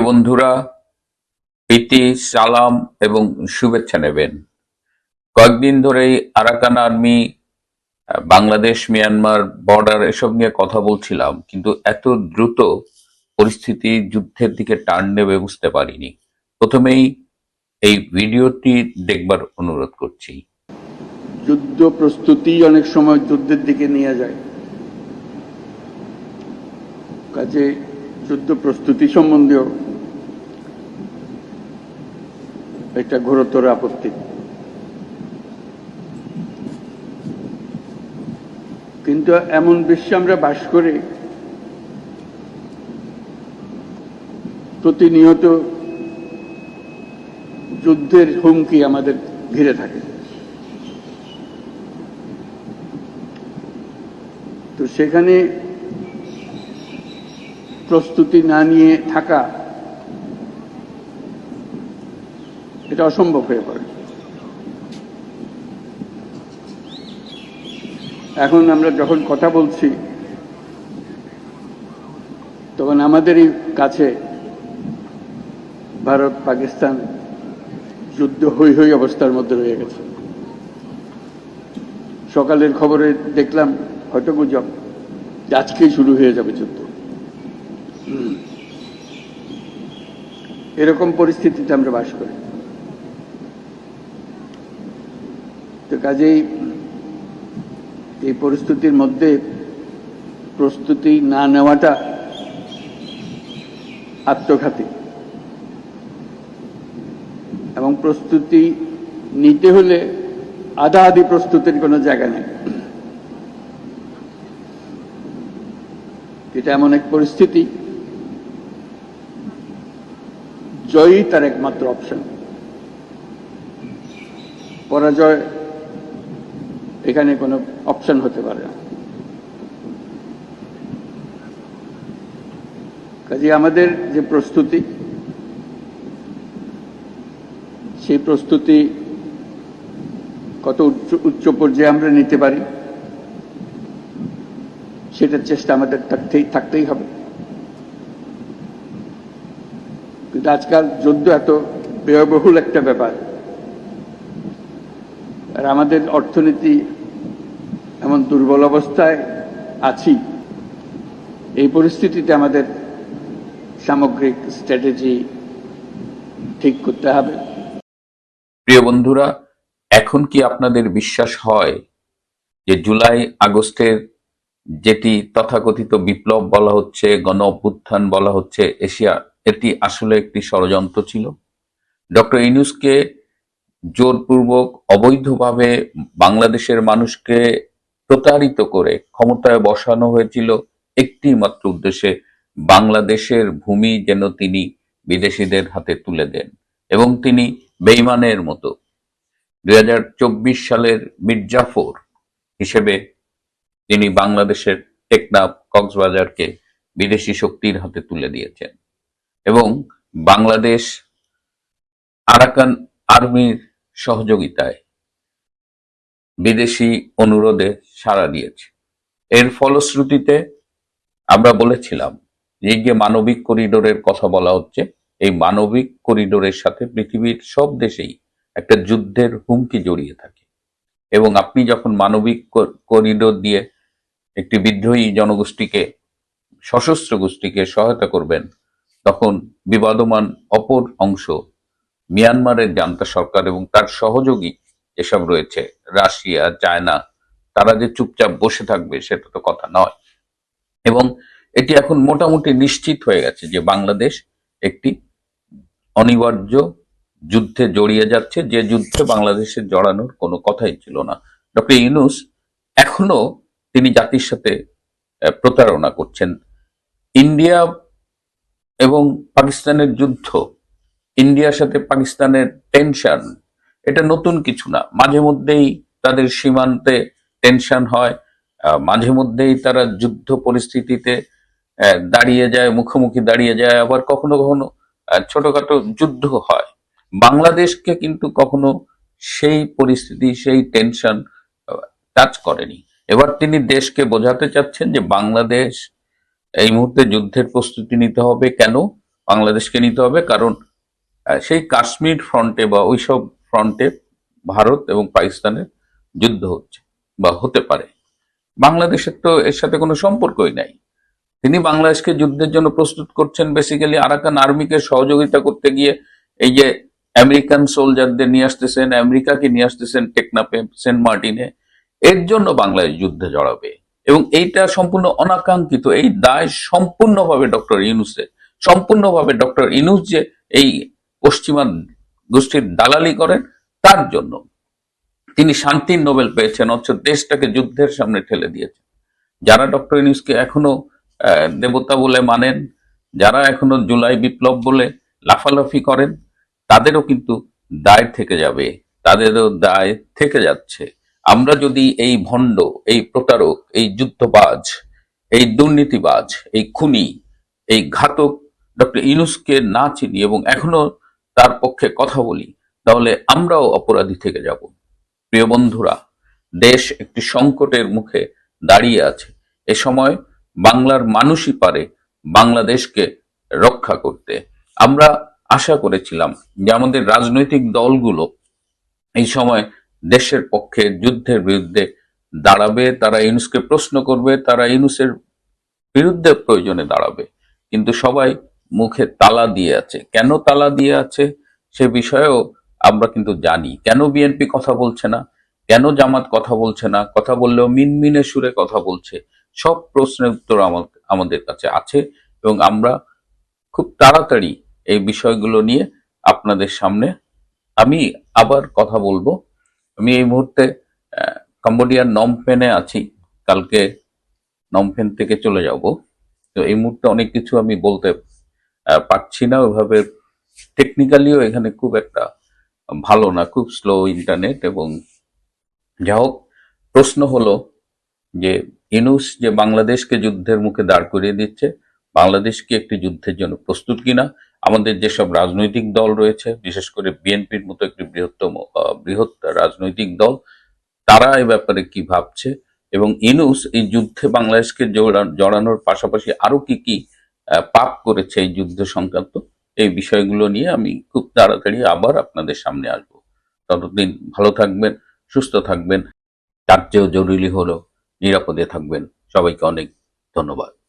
প্রিয় বন্ধুরা, প্রীতি, সালাম এবং শুভেচ্ছা নেবেন। কয়েকদিন ধরেই Arakan army, Bangladesh, Myanmar border এসব নিয়ে কথা বলছিলাম, কিন্তু এত দ্রুত পরিস্থিতি যুদ্ধের দিকে টার্ন নেবে বুঝতে পারিনি। প্রথমেই এই ভিডিওটি দেখবার অনুরোধ করছি। যুদ্ধ প্রস্তুতি অনেক সময় যুদ্ধের দিকে নিয়ে যায়। কাজে যুদ্ধ প্রস্তুতি সম্বন্ধেও একটা ঘোরতর আপত্তি। কিন্তু এমন বিশ্বে আমরা বাস করি, প্রতিনিয়ত যুদ্ধের হুমকি আমাদের ঘিরে থাকে। তো সেখানে প্রস্তুতি না নিয়ে থাকা এটা অসম্ভব হয়ে পড়ে। এখন আমরা যখন কথা বলছি, তখন আমাদেরই কাছে ভারত, পাকিস্তান যুদ্ধ হই হই অবস্থার মধ্যে রয়ে গেছে। সকালের খবরে দেখলাম, হয়তো গুজব আজকেই শুরু হয়ে যাবে যুদ্ধ। এরকম পরিস্থিতিতে আমরা বাস করি। কাজেই এই পরিস্থিতির মধ্যে প্রস্তুতি না নেওয়াটা আত্মঘাতী। এবং প্রস্তুতি নিতে হলে আধা আধি প্রস্তুতির কোনো জায়গা নেই। এটা এমন এক পরিস্থিতি, জয়ই তার একমাত্র অপশন পরাজয় এখানে কোনো অপশন হতে পারে না। কাজে আমাদের যে প্রস্তুতি, সেই প্রস্তুতি কত উচ্চ উচ্চ পর্যায়ে আমরা নিতে পারি, সেটার চেষ্টা আমাদের থাকতেই থাকতেই হবে। কিন্তু আজকাল যুদ্ধ এত ব্যয়বহুল একটা ব্যাপার। আর আমাদের অর্থনীতি এমন দুর্বল অবস্থায় আছি। এই পরিস্থিতিতে আমাদের সামগ্রিক স্ট্র্যাটেজি ঠিক করতে হবে। প্রিয় বন্ধুরা, এখন কি আপনাদের বিশ্বাস হয় যে জুলাই আগস্টের যেটি তথাকথিত বিপ্লব বলা হচ্ছে, গণ অভ্যুত্থান বলা হচ্ছে, এশিয়া, এটি আসলে একটি ষড়যন্ত্র ছিল? ডক্টর ইনুসকে জোরপূর্বক, অবৈধভাবে বাংলাদেশের মানুষকে প্রতারিত করে ক্ষমতায় বসানো হয়েছিল একটি মাত্র উদ্দেশ্যে বাংলাদেশের ভূমি যেন তিনি বিদেশিদের হাতে তুলে দেন এবং তিনি বেইমানের মতো। দুই হাজার চব্বিশ সালের মির্জাফর হিসেবে তিনি বাংলাদেশের টেকনাফ কক্সবাজারকে বিদেশি শক্তির হাতে তুলে দিয়েছেন এবং বাংলাদেশ আরাকান আর্মির সহযোগিতায় বিদেশি অনুরোধে সাড়া দিয়েছে। এর ফলশ্রুতিতে আমরা বলেছিলাম যে যে মানবিক করিডোরের কথা বলা হচ্ছে, এই মানবিক করিডোরের সাথে পৃথিবীর সব দেশেই একটা যুদ্ধের হুমকি জড়িয়ে থাকে। এবং আপনি যখন মানবিক করিডোর দিয়ে একটি বিদ্রোহী জনগোষ্ঠীকে, সশস্ত্র গোষ্ঠীকে সহায়তা করবেন, তখন বিবাদমান অপর অংশ মিয়ানমারের জান্তা সরকার এবং তার সহযোগী যেসব রয়েছে, রাশিয়া, চায়না, তারা যে চুপচাপ বসে থাকবে সেটা তো কথা নয়। এবং এটি এখন মোটামুটি নিশ্চিত হয়ে গেছে যে বাংলাদেশ একটি অনিবার্য যুদ্ধে জড়িয়ে যাচ্ছে। যে যুদ্ধে বাংলাদেশের জড়ানোর কোনো কথাই ছিল না। ডক্টর ইউনুস এখনও তিনি জাতির সাথে প্রতারণা করছেন। ইন্ডিয়া এবং পাকিস্তানের যুদ্ধ ইন্ডিয়ার সাথে পাকিস্তানের টেনশন এটা নতুন কিছু না। মাঝে মধ্যেই তাদের সীমান্তে টেনশন হয় মাঝে মধ্যেই তারা যুদ্ধ পরিস্থিতিতে দাঁড়িয়ে যায়, মুখোমুখি দাঁড়িয়ে যায়, আবার কখনো কখনো ছোটখাটো যুদ্ধ হয়। বাংলাদেশকে কিন্তু কখনো সেই পরিস্থিতি, সেই টেনশন টাচ করেনি। এবার তিনি দেশকে বোঝাতে চাচ্ছেন যে বাংলাদেশ এই মুহূর্তে যুদ্ধের প্রস্তুতি নিতে হবে। কেন? বাংলাদেশকে নিতে হবে। কারণ সেই কাশ্মীর ফ্রন্টে বা ওইসব ফ্রন্টে ভারত এবং পাকিস্তানের যুদ্ধ হচ্ছে বা হতে পারে। বাংলাদেশের তো এর সাথে কোনো সম্পর্কই নাই। তিনি বাংলাদেশকে যুদ্ধের জন্য প্রস্তুত করছেন বেসিক্যালি আরাকান আর্মিকে সহযোগিতা করতে গিয়ে এই যে আমেরিকান সোলজারদের নিয়ে আসতেছেন, আমেরিকাকে নিয়ে আসতেছেন টেকনাপে সেন্ট মার্টিনে। এর জন্য বাংলাদেশ যুদ্ধে জড়াবে এবং এইটা সম্পূর্ণ অনাকাঙ্ক্ষিত। এই দায় সম্পূর্ণভাবে ডক্টর ইউনুসের, সম্পূর্ণভাবে ডক্টর ইনুস যে এই পশ্চিমা গোষ্ঠীর দালালি করেন, তার জন্য। তিনি শান্তির নোবেল পেয়েছেন, অথচ দেশটাকে যুদ্ধের সামনে ঠেলে দিয়েছেন। যারা ডক্টর ইনুসকে এখনও দেবতা বলে মানেন, যারা এখনও জুলাই বিপ্লব বলে লাফালাফি করেন, তাদেরও কিন্তু দায় থেকে যাবে, তাদেরও দায় থেকে যাচ্ছে। আমরা যদি এই ভণ্ড, এই প্রতারক, এই যুদ্ধবাজ, এই দুর্নীতিবাজ, এই খুনি, এই ঘাতক ডক্টর ইনুসকে না চিনি এবং এখনও তার পক্ষে কথা বলি, তাহলে আমরাও অপরাধী থেকে যাব। প্রিয় বন্ধুরা, দেশ একটি সংকটের মুখে দাঁড়িয়ে আছে। এ সময় বাংলার মানুষই পারে বাংলাদেশকে রক্ষা করতে। আমরা আশা করেছিলাম যে আমাদের রাজনৈতিক দলগুলো এই সময় দেশের পক্ষে যুদ্ধের বিরুদ্ধে দাঁড়াবে, তারা ইউনুসকে প্রশ্ন করবে, তারা ইউনুসের বিরুদ্ধে প্রয়োজনে দাঁড়াবে। কিন্তু সবাই মুখে তালা দিয়ে আছে। কেন তালা দিয়ে আছে সে বিষয়েও আমরা কিন্তু জানি। কেন বিএনপি কথা বলছে না? কেন জামাত কথা বলছে না? কথা বললেও মিনমিনে সুরে কথা বলছে। সব প্রশ্নের উত্তর আমা- আমাদের কাছে আছে এবং আমরা খুব তাড়াতাড়ি এই বিষয়গুলো নিয়ে আপনাদের সামনে আমি আবার কথা বলব। আমি এই মুহূর্তে কম্বোডিয়ার নমপেনে আছি। কালকে নমপেন থেকে চলে যাব। তো এই মুহূর্তে অনেক কিছু আমি বলতে পারছি না। ওইভাবে টেকনিক্যালিও এখানে খুব একটা ভালো না, খুব স্লো ইন্টারনেট এবং যা হোক, প্রশ্ন হলো যে ইনুস যে বাংলাদেশকে যুদ্ধের মুখে দাঁড় করিয়ে দিচ্ছে, বাংলাদেশ কি একটি যুদ্ধের জন্য প্রস্তুত কিনা? আমাদের যেসব রাজনৈতিক দল রয়েছে, বিশেষ করে বিএনপির মতো একটি বৃহত্তম বৃহৎ রাজনৈতিক দল, তারা এ ব্যাপারে কি ভাবছে? এবং ইনুস এই যুদ্ধে বাংলাদেশকে জড়া- জড়ানোর পাশাপাশি আরও কি কি পাপ করেছে এই যুদ্ধ সংক্রান্ত। এই বিষয়গুলো নিয়ে আমি খুব তাড়াতাড়ি আবার আপনাদের সামনে আসব। ততদিন ভালো থাকবেন, সুস্থ থাকবেন, তার চেয়েও জরুরি হলো নিরাপদে থাকবেন। সবাইকে অনেক ধন্যবাদ।